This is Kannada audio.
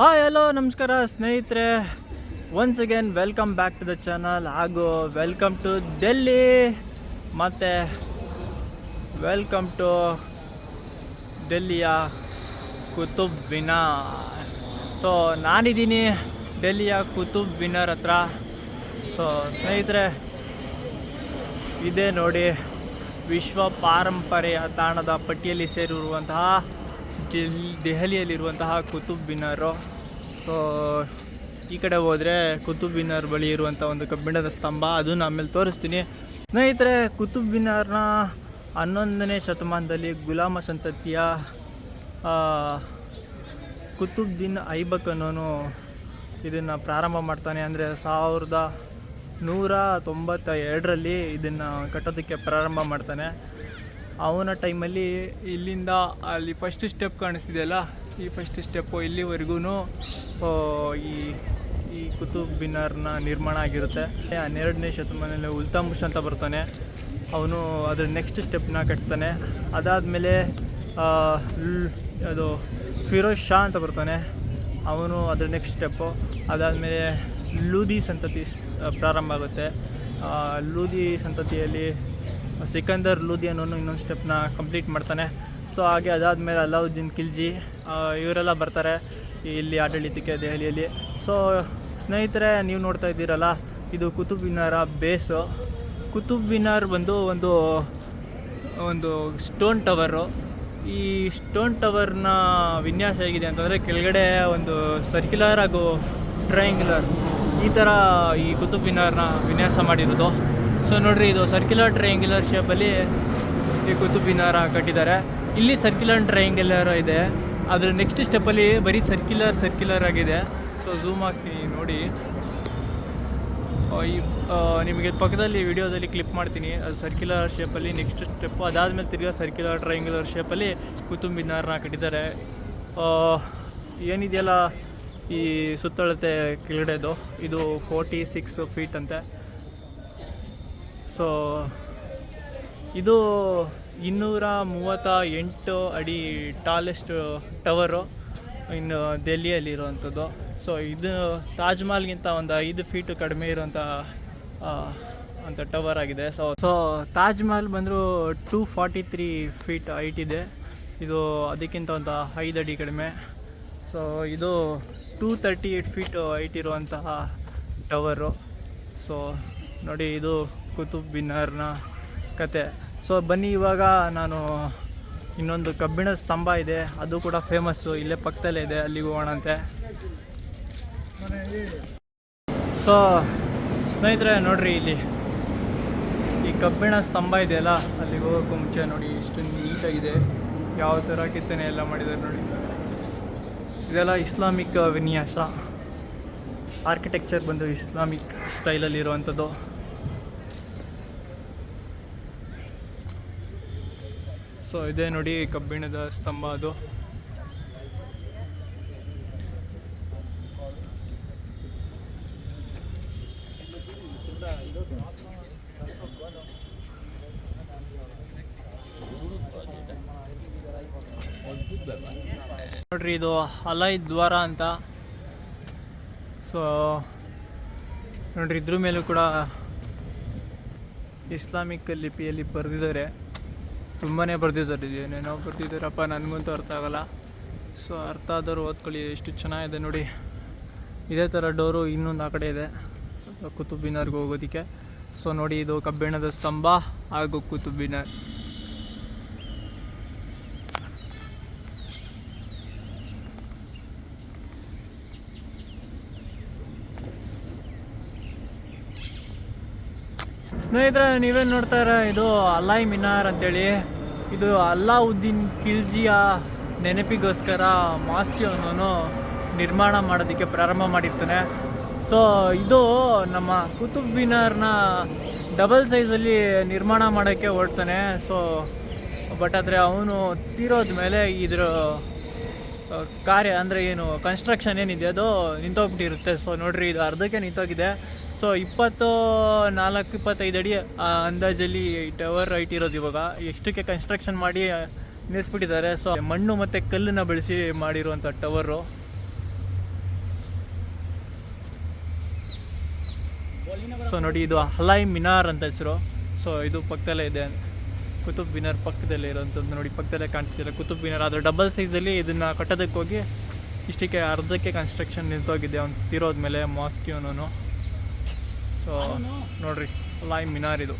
ಹಾಯ್ ಹಲೋ ನಮಸ್ಕಾರ ಸ್ನೇಹಿತರೆ. Once again welcome back to the channel ಹಾಗೂ ವೆಲ್ಕಮ್ ಟು ಡೆಲ್ಲಿ ಮತ್ತು ವೆಲ್ಕಮ್ ಟು ಡೆಲ್ಲಿಯ ಕುತುಬ್ ವಿನಾರ್ ಸೊ ನಾನಿದ್ದೀನಿ ಡೆಲ್ಲಿಯ ಕುತುಬ್ ವಿನರ್ ಹತ್ರ. ಸೊ ಸ್ನೇಹಿತರೆ, ಇದೇ ನೋಡಿ ವಿಶ್ವ ಪಾರಂಪರೆಯ ತಾಣದ ಪಟ್ಟಿಯಲ್ಲಿ ಸೇರಿರುವಂತಹ ಡೆಲ್ ದೆಹಲಿಯಲ್ಲಿರುವಂತಹ ಕುತುಬ್ ಮಿನಾರು ಸೊ ಈ ಕಡೆ ಹೋದರೆ ಕುತುಬ್ ಮಿನಾರ್ ಬಳಿ ಇರುವಂಥ ಒಂದು ಕಬ್ಬಿಣದ ಸ್ತಂಭ ಅದನ್ನು ಆಮೇಲೆ ತೋರಿಸ್ತೀನಿ. ಸ್ನೇಹಿತರೆ ಕುತುಬ್ ಮಿನಾರ್ನ ಹನ್ನೊಂದನೇ ಶತಮಾನದಲ್ಲಿ ಗುಲಾಮ ಸಂತತಿಯ ಕುತುಬ್ದೀನ್ ಐಬಕ್ ಅನ್ನೋನು ಇದನ್ನು ಪ್ರಾರಂಭ ಮಾಡ್ತಾನೆ. ಅಂದರೆ ಸಾವಿರದ ನೂರ ತೊಂಬತ್ತ ಎರಡರಲ್ಲಿ ಇದನ್ನು ಕಟ್ಟೋದಕ್ಕೆ ಪ್ರಾರಂಭ ಮಾಡ್ತಾನೆ. ಅವನ ಟೈಮಲ್ಲಿ ಇಲ್ಲಿಂದ ಅಲ್ಲಿ ಫಸ್ಟ್ ಸ್ಟೆಪ್ ಕಾಣಿಸ್ತಿದೆಯಲ್ಲ ಈ ಫಸ್ಟ್ ಸ್ಟೆಪ್ಪು ಇಲ್ಲಿವರೆಗೂ ಈ ಈ ಕುತುಬ್ ಮಿನಾರ್ನ ನಿರ್ಮಾಣ ಆಗಿರುತ್ತೆ. ಹನ್ನೆರಡನೇ ಶತಮಾನದಲ್ಲಿ ಉಲ್ತಾಮುಷ್ ಅಂತ ಬರ್ತಾನೆ. ಅವನು ಅದ್ರ ನೆಕ್ಸ್ಟ್ ಸ್ಟೆಪ್ನ ಕಟ್ತಾನೆ. ಅದಾದಮೇಲೆ ಅದು ಫಿರೋಜ್ ಶಾ ಅಂತ ಬರ್ತಾನೆ. ಅವನು ಅದ್ರ ನೆಕ್ಸ್ಟ್ ಸ್ಟೆಪ್ಪು ಅದಾದಮೇಲೆ ಲೂದಿ ಸಂತತಿ ಪ್ರಾರಂಭ ಆಗುತ್ತೆ. ಲೂದಿ ಸಂತತಿಯಲ್ಲಿ ಸಿಕಂದರ್ ಲೂದಿ ಅನ್ನೋನು ಇನ್ನೊಂದು ಸ್ಟೆಪ್ನ ಕಂಪ್ಲೀಟ್ ಮಾಡ್ತಾನೆ. ಸೊ ಹಾಗೆ ಅದಾದಮೇಲೆ ಅಲಾವುದ್ದೀನ್ ಖಿಲ್ಜಿ ಇವರೆಲ್ಲ ಬರ್ತಾರೆ ಇಲ್ಲಿ ಆಡಳಿತಕ್ಕೆ ದೆಹಲಿಯಲ್ಲಿ. ಸೊ ಸ್ನೇಹಿತರೆ, ನೀವು ನೋಡ್ತಾ ಇದ್ದೀರಲ್ಲ, ಇದು ಕುತುಬ್ ಮಿನಾರ ಬೇಸು. ಕುತುಬ್ ಮಿನಾರ್ ಬಂದು ಒಂದು ಒಂದು ಸ್ಟೋನ್ ಟವರು. ಈ ಸ್ಟೋನ್ ಟವರ್ನ ವಿನ್ಯಾಸ ಹೇಗಿದೆ ಅಂತಂದರೆ, ಕೆಳಗಡೆ ಒಂದು ಸರ್ಕ್ಯುಲರ್ ಹಾಗೂ ಟ್ರಯಾಂಗ್ಯುಲರ್ ಈ ಥರ ಈ ಕುತುಬ್ ಮಿನಾರ್ನ ವಿನ್ಯಾಸ ಮಾಡಿರೋದು. ಸೊ ನೋಡ್ರಿ, ಇದು ಸರ್ಕ್ಯುಲರ್ ಟ್ರಯಾಂಗ್ಯುಲರ್ ಶೇಪಲ್ಲಿ ಈ ಕುತುಬ್ ಮಿನಾರ ಕಟ್ಟಿದ್ದಾರೆ. ಇಲ್ಲಿ ಸರ್ಕ್ಯುಲರ್ ಟ್ರಯಾಂಗ್ಯುಲರ್ ಇದೆ. ಅದ್ರ ನೆಕ್ಸ್ಟ್ ಸ್ಟೆಪ್ಪಲ್ಲಿ ಬರೀ ಸರ್ಕ್ಯುಲರ್ ಸರ್ಕ್ಯುಲರ್ ಆಗಿದೆ. ಸೊ ಝೂಮ್ ಆಗ್ತೀನಿ ನೋಡಿ. ಈ ನಿಮಗೆ ಪಕ್ಕದಲ್ಲಿ ವಿಡಿಯೋದಲ್ಲಿ ಕ್ಲಿಪ್ ಮಾಡ್ತೀನಿ. ಅದು ಸರ್ಕ್ಯುಲರ್ ಶೇಪಲ್ಲಿ ನೆಕ್ಸ್ಟ್ ಸ್ಟೆಪ್ಪು ಅದಾದಮೇಲೆ ತಿರ್ಗಾ ಸರ್ಕ್ಯುಲರ್ ಟ್ರಯಾಂಗ್ಯುಲರ್ ಶೇಪಲ್ಲಿ ಕುತುಬ್ ಮಿನಾರ್ನ ಕಟ್ಟಿದ್ದಾರೆ. ಏನಿದೆಯಲ್ಲ ಈ ಸುತ್ತಳತೆ ಕೆಳಗಡೆದು? ಇದು ಫೋರ್ಟಿ ಸಿಕ್ಸ್ ಫೀಟ್ ಅಂತೆ. ಸೊ ಇದು ಇನ್ನೂರ ಮೂವತ್ತ ಎಂಟು ಅಡಿ ಟಾಲೆಸ್ಟ್ ಟವರು ಇನ್ನು ದೆಹಲಿಯಲ್ಲಿರುವಂಥದ್ದು ಸೊ ಇದು ತಾಜ್ ಮಹಲ್ಗಿಂತ ಒಂದು ಐದು ಫೀಟು ಕಡಿಮೆ ಇರುವಂಥ ಅಂತ ಟವರ್ ಆಗಿದೆ. ಸೊ ಸೊ ತಾಜ್ ಮಹಲ್ ಬಂದರೂ two forty three feet height ಇದೆ. ಇದು ಅದಕ್ಕಿಂತ ಒಂದು ಐದು ಅಡಿ ಕಡಿಮೆ. ಸೊ ಇದು two thirty eight feet height ಇರುವಂತಹ ಟವರು ಸೊ ನೋಡಿ ಇದು ಕುತುಬ್ ಮಿನಾರ್ನ ಕತೆ. ಸೊ ಬನ್ನಿ, ಇವಾಗ ನಾನು ಇನ್ನೊಂದು ಕಬ್ಬಿಣ ಸ್ತಂಭ ಇದೆ. ಅದು ಕೂಡ ಫೇಮಸ್ಸು ಇಲ್ಲೇ ಪಕ್ಕದಲ್ಲೇ ಇದೆ, ಅಲ್ಲಿಗೆ ಹೋಗೋಣಂತೆ ಸೊ ಸ್ನೇಹಿತರೆ, ನೋಡ್ರಿ ಇಲ್ಲಿ. ಈ ಕಬ್ಬಿಣ ಸ್ತಂಭ ಇದೆಯಲ್ಲ, ಅಲ್ಲಿಗೆ ಹೋಗೋಕ್ಕೂ ಮುಂಚೆ ನೋಡಿ, ಇಷ್ಟು ನೀಟಾಗಿದೆ. ಯಾವ ಥರ ಕೆತ್ತನೆ ಎಲ್ಲ ಮಾಡಿದ್ದಾರೆ ನೋಡಿ. ಇದೆಲ್ಲ ಇಸ್ಲಾಮಿಕ್ ವಿನ್ಯಾಸ. ಆರ್ಕಿಟೆಕ್ಚರ್ ಬಂದು ಇಸ್ಲಾಮಿಕ್ ಸ್ಟೈಲಲ್ಲಿ ಇರುವಂಥದ್ದು. ಸೊ ಇದೆ ನೋಡಿ ಕಬ್ಬಿಣದ ಸ್ತಂಭ ಅದು. ನೋಡ್ರಿ, ಇದು ಅಲೈ ದ್ವಾರ ಅಂತ. ಸೊ, ನೋಡ್ರಿ, ಇದ್ರ ಮೇಲೂ ಕೂಡ ಇಸ್ಲಾಮಿಕ್ ಲಿಪಿಯಲ್ಲಿ ಬರೆದಿದ್ದಾರೆ. ತುಂಬಾ ಬರೆದಿದ್ದಾರೆ ಏನೇನೋ ಬರ್ದಿದ್ದಾರಪ್ಪ, ನನಗಂತೂ ಅರ್ಥ ಆಗಲ್ಲ. ಸೊ ಅರ್ಥ ಆದವರು ಓದ್ಕೊಳ್ಳಿ, ಎಷ್ಟು ಚೆನ್ನಾಗಿದೆ ನೋಡಿ. ಇದೇ ಥರ ಡೋರು ಇನ್ನೊಂದು ಆ ಕಡೆ ಇದೆ ಕುತುಬ್ ಮಿನಾರ್ಗೆ ಹೋಗೋದಕ್ಕೆ. ಸೊ ನೋಡಿ ಇದು ಕಬ್ಬಿಣದ ಸ್ತಂಭ ಹಾಗೂ ಕುತುಬ್ ಸ್ನೇಹಿತರೆ, ನೀವೇನು ನೋಡ್ತಾ ಇರ ಇದು ಅಲ್ಲಾಯ್ ಮಿನಾರ್ ಅಂತೇಳಿ. ಇದು ಅಲ್ಲಾವುದ್ದೀನ್ ಖಿಲ್ಜಿಯ ನೆನಪಿಗೋಸ್ಕರ ಮಾಸ್ಕಿ ಅವನವನು ನಿರ್ಮಾಣ ಮಾಡೋದಕ್ಕೆ ಪ್ರಾರಂಭ ಮಾಡಿರ್ತಾನೆ. ಸೊ ಇದು ನಮ್ಮ ಕುತುಬ್ ಮಿನಾರ್ನ ಡಬಲ್ ಸೈಜಲ್ಲಿ ನಿರ್ಮಾಣ ಮಾಡೋಕ್ಕೆ ಹೊರಡ್ತಾನೆ. ಸೊ ಬಟ್ ಆದರೆ ಅವನು ತೀರೋದ ಮೇಲೆ ಇದ್ರ ಕಾರ್ಯ ಅಂದರೆ ಏನು ಕನ್ಸ್ಟ್ರಕ್ಷನ್ ಏನಿದೆ ಅದು ನಿಂತೋಗ್ಬಿಟ್ಟಿರುತ್ತೆ. ಸೊ ನೋಡಿರಿ, ಇದು ಅರ್ಧಕ್ಕೆ ನಿಂತೋಗಿದೆ. ಸೊ ಇಪ್ಪತ್ತು ನಾಲ್ಕು, ಇಪ್ಪತ್ತೈದು ಅಡಿ ಅಂದಾಜಲ್ಲಿ ಟವರ್ ರೈಟ್ ಇರೋದು ಇವಾಗ. ಎಷ್ಟಕ್ಕೆ ಕನ್ಸ್ಟ್ರಕ್ಷನ್ ಮಾಡಿ ನಿಲ್ಲಿಸ್ಬಿಟ್ಟಿದ್ದಾರೆ. ಸೊ ಮಣ್ಣು ಮತ್ತು ಕಲ್ಲನ್ನು ಬಳಸಿ ಮಾಡಿರುವಂಥ ಟವರು ಸೊ ನೋಡಿ, ಇದು ಹಲಾಯ್ ಮಿನಾರ್ ಅಂತ ಹೆಸರು. ಸೊ ಇದು ಪಕ್ಕದಲ್ಲೇ ಇದೆ. ಕುತುಬ್ ಮಿನಾರ್ ಪಕ್ಕದಲ್ಲಿ ಇರೋಂಥದ್ದು ನೋಡಿ ಪಕ್ಕದಲ್ಲೇ ಕಾಣ್ತಿದ್ದೀರ ಕುತುಬ್ ಮಿನಾರ್ ಆದರೆ ಡಬಲ್ ಸೈಜಲ್ಲಿ ಇದನ್ನು ಕಟ್ಟೋದಕ್ಕೆ ಹೋಗಿ ಇಷ್ಟಕ್ಕೆ ಅರ್ಧಕ್ಕೆ ಕನ್ಸ್ಟ್ರಕ್ಷನ್ ನಿಂತೋಗಿದೆ ಅವ್ನು ತೀರೋದ ಮೇಲೆ ಇವನು ಸೊ ನೋಡ್ರಿ ಲೈ ಮಿನಾರ್ ಇದು.